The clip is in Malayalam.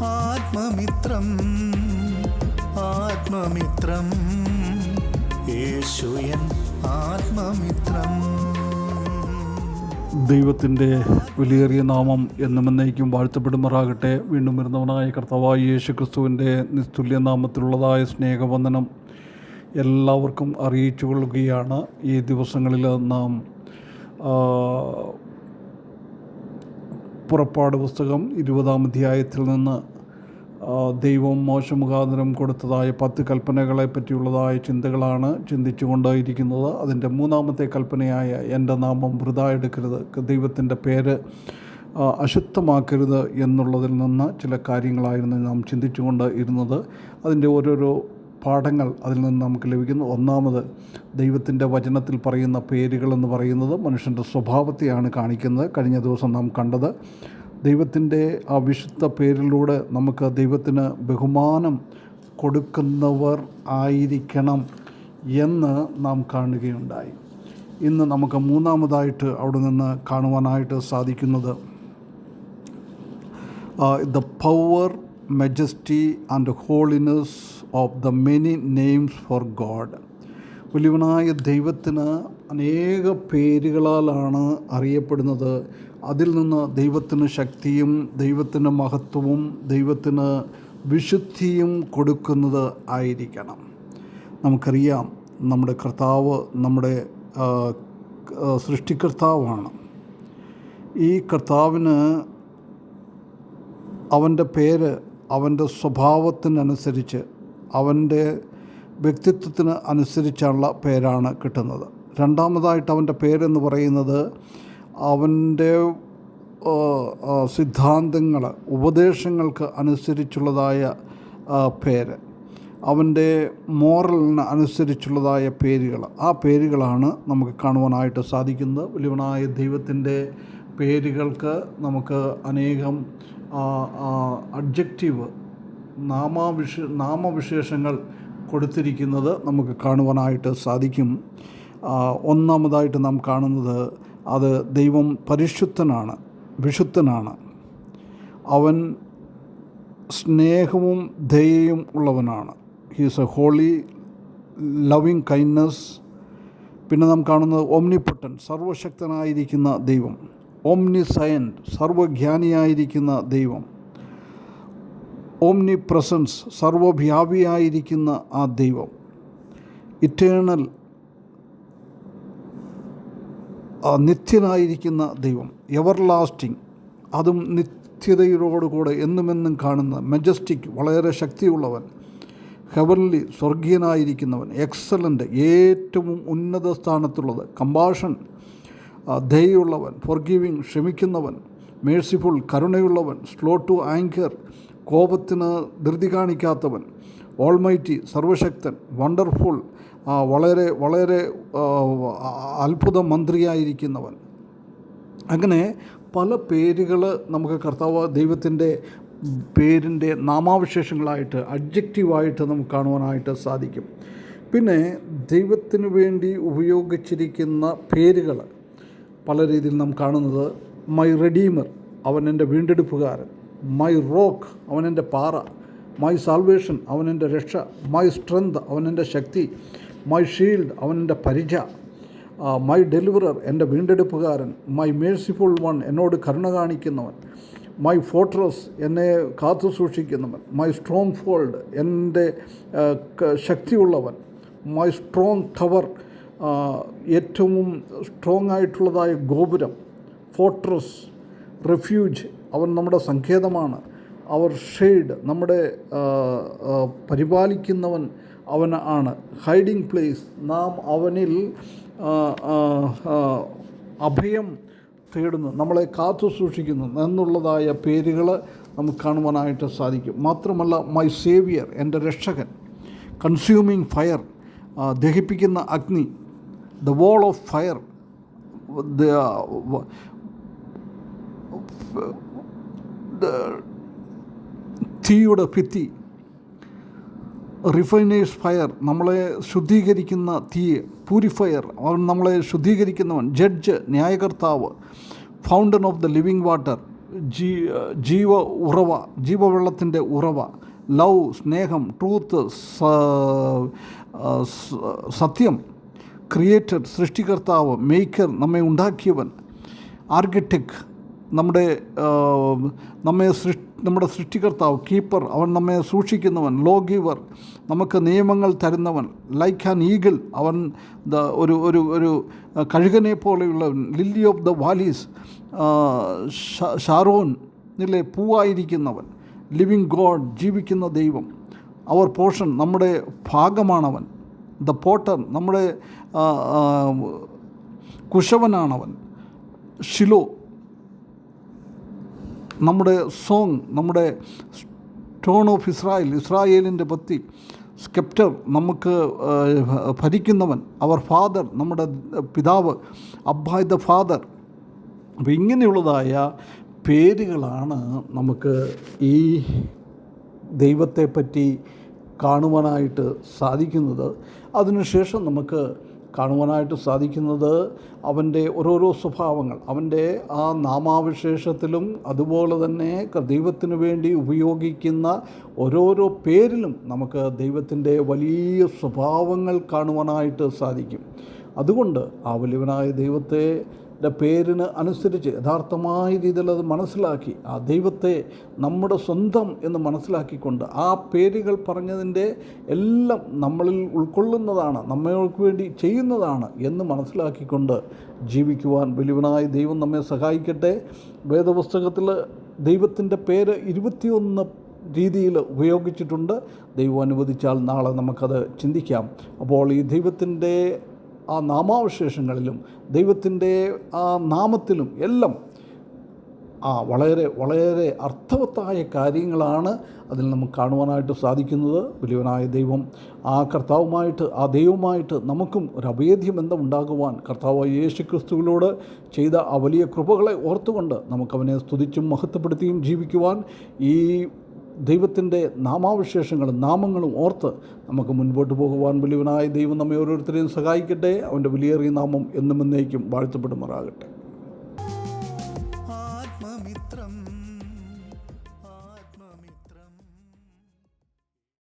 ആത്മമിത്രം ആത്മമിത്രം. യേശുയൻ ആത്മമിത്രം. ദൈവത്തിന്റെ വിലയേറിയ നാമം എന്നും എന്നേക്കും വാഴ്ത്തപ്പെടുമാറാകട്ടെ. വീണ്ടും വരുന്നവനായ കർത്താവായ യേശു ക്രിസ്തുവിന്റെ നിസ്തുല്യ നാമത്തിലുള്ളതായ സ്നേഹവന്ദനം എല്ലാവർക്കും അറിയിച്ചു കൊള്ളുകയാണ്. ഈ ദിവസങ്ങളിൽ നാം പുറപ്പാട് പുസ്തകം ഇരുപതാം അധ്യായത്തിൽ നിന്ന് ദൈവം മോശമുഖാന്തരം കൊടുത്തതായ പത്ത് കൽപ്പനകളെ പറ്റിയുള്ളതായ ചിന്തകളാണ് ചിന്തിച്ചു കൊണ്ടായിരിക്കുന്നത് അതിന്റെ മൂന്നാമത്തെ കൽപ്പനയായ എന്റെ നാമം വൃത എടുക്കരുത് ദൈവത്തിന്റെ പേര് അശുദ്ധമാക്കരുത് എന്നുള്ളതിൽ നിന്ന് ചില കാര്യങ്ങളായിരുന്നു നാം ചിന്തിച്ചുകൊണ്ട് ഇരുന്നത് അതിന്റെ ഓരോരോ പാഠങ്ങൾ അതിൽ നിന്ന് നമുക്ക് ലഭിക്കുന്നു. ഒന്നാമത് ദൈവത്തിന്റെ വചനത്തിൽ പറയുന്ന പേരുകളെന്ന് പറയുന്നത് മനുഷ്യന്റെ സ്വഭാവത്തെയാണ് കാണിക്കുന്നത്. കഴിഞ്ഞ ദിവസം നാം കണ്ടത് ദൈവത്തിന്റെ ആ വിശുദ്ധ പേരിലൂടെ നമുക്ക് ദൈവത്തിന് ബഹുമാനം കൊടുക്കുന്നവർ ആയിരിക്കണം എന്ന് നാം കാണുകയുണ്ടായി. ഇന്ന് നമുക്ക് മൂന്നാമതായിട്ട് അവിടെ നിന്ന് കാണുവാനായിട്ട് സാധിക്കുന്നത് the power majesty and holiness of the many names for God വലിയവനായ ദൈവത്തിന് അനേക പേരുകളാലാണ് അറിയപ്പെടുന്നത്. അതിൽ നിന്ന് ദൈവത്തിന് ശക്തിയും ദൈവത്തിന് മഹത്വവും ദൈവത്തിന് വിശുദ്ധിയും കൊടുക്കുന്നത് ആയിരിക്കണം. നമുക്കറിയാം നമ്മുടെ കർത്താവ് നമ്മുടെ സൃഷ്ടികർത്താവാണ്. ഈ കർത്താവിന് അവന്റെ പേര് അവന്റെ സ്വഭാവത്തിനനുസരിച്ച് അവന്റെ വ്യക്തിത്വത്തിന് അനുസരിച്ചുള്ള പേരാണ് കിട്ടുന്നത്. രണ്ടാമതായിട്ട് അവന്റെ പേരെന്ന് പറയുന്നത് അവന്റെ സിദ്ധാന്തങ്ങൾ ഉപദേശങ്ങൾക്ക് അനുസരിച്ചുള്ളതായ പേര്. അവന്റെ മോറലിന് അനുസരിച്ചുള്ളതായ പേരുകൾ. ആ പേരുകളാണ് നമുക്ക് കാണുവാനായിട്ട് സാധിക്കുന്നത്. വലിയവനായ ദൈവത്തിന്റെ പേരുകൾക്ക് നമുക്ക് അനേകം അഡ്ജക്റ്റീവ് നാമാവിശ നാമവിശേഷങ്ങൾ കൊടുത്തിരിക്കുന്നത് നമുക്ക് കാണുവാനായിട്ട് സാധിക്കും. ഒന്നാമതായിട്ട് നാം കാണുന്നത് അത് ദൈവം പരിശുദ്ധനാണ് വിശുദ്ധനാണ്. അവൻ സ്നേഹവും ദയയും ഉള്ളവനാണ്. He's a holy loving kindness പിന്നെ നാം കാണുന്നത് ഓംനിപ്പൊട്ടൻ സർവശക്തനായിരിക്കുന്ന ദൈവം. ഓംനി സയൻ സർവജ്ഞാനിയായിരിക്കുന്ന ദൈവം. ഓംനി പ്രസൻസ് സർവവ്യാപിയായിരിക്കുന്ന ആ ദൈവം. ഇറ്റേണൽ നിത്യനായിരിക്കുന്ന ദൈവം. എവർ ലാസ്റ്റിംഗ് അതും നിത്യതയോടുകൂടെ എന്നുമെന്നും കാണുന്ന മെജസ്റ്റിക് വളരെ ശക്തിയുള്ളവൻ. ഹെവൻലി സ്വർഗീയനായിരിക്കുന്നവൻ എക്സലന്റ് ഏറ്റവും ഉന്നത സ്ഥാനത്തുള്ളത്. കമ്പാഷൻ ദയുള്ളവൻ ഫോർഗീവിങ് ക്ഷമിക്കുന്നവൻ മേഴ്സിഫുൾ കരുണയുള്ളവൻ സ്ലോ ടു ആങ്കർ കോപത്തിന് ധൃതി കാണിക്കാത്തവൻ ഓൾമൈറ്റി സർവശക്തൻ വണ്ടർഫുൾ വളരെ വളരെ അത്ഭുത മന്ത്രിയായിരിക്കുന്നവൻ. അങ്ങനെ പല പേരുകൾ നമുക്ക് കർത്താവ് ദൈവത്തിന്റെ പേരിന്റെ നാമാവിശേഷങ്ങളായിട്ട് അഡ്ജക്റ്റീവായിട്ട് നമുക്ക് കാണുവാനായിട്ട് സാധിക്കും. പിന്നെ ദൈവത്തിന് വേണ്ടി ഉപയോഗിച്ചിരിക്കുന്ന പേരുകൾ. പല രീതിയിൽ നാം കാണുന്നത് മൈ റെഡീമർ അവൻ എന്റെ വീണ്ടെടുപ്പുകാരൻ. മൈ റോക്ക് അവൻ എന്റെ പാറ. മൈ സാൽവേഷൻ അവൻ എന്റെ രക്ഷ. മൈ സ്ട്രെങ്ത് അവൻ എന്റെ ശക്തി. മൈ ഷീൽഡ് അവൻ എന്റെ പരിച. മൈ ഡെലിവറർ എന്റെ വീണ്ടെടുപ്പുകാരൻ. മൈ മേഴ്സിഫുൾ വൺ എന്നോട് കരുണ കാണിക്കുന്നവൻ. മൈ ഫോട്രസ് എന്നെ കാത്തു സൂക്ഷിക്കുന്നവൻ. മൈ സ്ട്രോങ് ഫോൾഡ് എന്റെ ശക്തിയുള്ളവൻ. മൈ സ്ട്രോങ് ടവർ ഏറ്റവും സ്ട്രോങ് ആയിട്ടുള്ളതായ ഗോപുരം ഫോർട്രസ് റെഫ്യൂജ് അവൻ നമ്മുടെ സങ്കേതമാണ്. അവർ ഷെയ്ഡ് നമ്മുടെ പരിപാലിക്കുന്നവൻ അവൻ ആണ്. ഹൈഡിങ് പ്ലേസ് നാം അവനിൽ അഭയം തേടുന്നു നമ്മളെ കാത്തു സൂക്ഷിക്കുന്നു എന്നുള്ളതായ പേരുകൾ നമുക്ക് കാണുവാനായിട്ട് സാധിക്കും. മാത്രമല്ല മൈ സേവിയർ എന്റെ രക്ഷകൻ കൺസ്യൂമിങ് ഫയർ ദഹിപ്പിക്കുന്ന അഗ്നി ദ വോൾ ഓഫ് ഫയർ തീയുടെ ഭിത്തി റിഫൈനേഴ്സ് ഫയർ നമ്മളെ ശുദ്ധീകരിക്കുന്ന തീ പ്യൂരിഫയർ അവൻ നമ്മളെ ശുദ്ധീകരിക്കുന്നവൻ judge ന്യായകർത്താവ് fountain of the living water ജീ ജീവ ഉറവ ജീവവെള്ളത്തിന്റെ ഉറവ ലവ് സ്നേഹം ട്രൂത്ത് സത്യം ക്രിയേറ്റർ സൃഷ്ടികർത്താവ് മേക്കർ നമ്മെ ഉണ്ടാക്കിയവൻ ആർക്കിടെക്ട് നമ്മുടെ നമ്മെ സൃഷ്ടി നമ്മുടെ സൃഷ്ടികർത്താവ് കീപ്പർ അവൻ നമ്മെ സൂക്ഷിക്കുന്നവൻ ലോ ഗീവർ നമുക്ക് നിയമങ്ങൾ തരുന്നവൻ ലൈക്ക് ആൻ ഈഗിൾ അവൻ ദ ഒരു ഒരു ഒരു കഴുകനെ പോലെയുള്ളവൻ lily of the valleys Sharon നിലെ പൂവായിരിക്കുന്നവൻ ലിവിങ് ഗോഡ് ജീവിക്കുന്ന ദൈവം അവർ പോഷൻ നമ്മുടെ ഭാഗമാണവൻ ദ പോട്ടർ നമ്മുടെ കുശവനാണവൻ. ഷിലോ. നമ്മുടെ സോങ് നമ്മുടെ ടോൺ ഓഫ് ഇസ്രായേൽ ഇസ്രായേലിന്റെ പത്തി സ്കെപ്റ്റർ നമുക്ക് ഭരിക്കുന്നവൻ അവർ ഫാദർ നമ്മുടെ പിതാവ് അബ്ബായ് ദ ഫാദർ. അപ്പം ഇങ്ങനെയുള്ളതായ പേരുകളാണ് നമുക്ക് ഈ ദൈവത്തെപ്പറ്റി കാണുവാനായിട്ട് സാധിക്കുന്നത്. അതിനുശേഷം നമുക്ക് കാണുവാനായിട്ട് സാധിക്കുന്നത് അവന്റെ ഓരോരോ സ്വഭാവങ്ങൾ. അവന്റെ ആ നാമാവിശേഷത്തിലും അതുപോലെ തന്നെ ദൈവത്തിനു വേണ്ടി ഉപയോഗിക്കുന്ന ഓരോരോ പേരിലും നമുക്ക് ദൈവത്തിന്റെ വലിയ സ്വഭാവങ്ങൾ കാണുവാനായിട്ട് സാധിക്കും. അതുകൊണ്ട് ആ വലിയവനായ ദൈവത്തെ പേരിന് അനുസരിച്ച് യഥാർത്ഥമായ രീതിയിൽ അത് മനസ്സിലാക്കി ആ ദൈവത്തെ നമ്മുടെ സ്വന്തം എന്ന് മനസ്സിലാക്കിക്കൊണ്ട് ആ പേരുകൾ പറഞ്ഞതിന്റെ എല്ലാം നമ്മളിൽ ഉൾക്കൊള്ളുന്നതാണ് നമ്മൾക്ക് വേണ്ടി ചെയ്യുന്നതാണ് എന്ന് മനസ്സിലാക്കിക്കൊണ്ട് ജീവിക്കുവാൻ വലിയവനായ ദൈവം നമ്മെ സഹായിക്കട്ടെ. വേദപുസ്തകത്തിൽ ദൈവത്തിന്റെ പേര് ഇരുപത്തിയൊന്ന് രീതിയിൽ ഉപയോഗിച്ചിട്ടുണ്ട്. ദൈവം അനുവദിച്ചാൽ നാളെ നമുക്കത് ചിന്തിക്കാം. അപ്പോൾ ഈ ദൈവത്തിന്റെ ആ നാമാവശേഷങ്ങളിലും ദൈവത്തിന്റെ ആ നാമത്തിലും എല്ലാം ആ വളരെ വളരെ അർത്ഥവത്തായ കാര്യങ്ങളാണ് അതിൽ നമുക്ക് കാണുവാനായിട്ട് സാധിക്കുന്നത്. വലിയവനായ ദൈവം ആ കർത്താവുമായിട്ട് ആ ദൈവവുമായിട്ട് നമുക്കും ഒരു അഭേദ്യ ബന്ധം ഉണ്ടാകുവാൻ കർത്താവായ യേശു ക്രിസ്തുവിനോട് ചെയ്ത ആ വലിയ കൃപകളെ ഓർത്തുകൊണ്ട് നമുക്കവനെ സ്തുതിച്ചും മഹത്വപ്പെടുത്തിയും ജീവിക്കുവാൻ ഈ ദൈവത്തിന്റെ നാമാവിശേഷങ്ങളും നാമങ്ങളും ഓർത്ത് നമുക്ക് മുൻപോട്ട് പോകുവാൻ വലിയവനായ ദൈവം നമ്മെ ഓരോരുത്തരെയും സഹായിക്കട്ടെ. അവന്റെ വിലയേറിയ നാമം എന്നും എന്നേക്കും വാഴ്ത്തപ്പെടുമാറാകട്ടെ.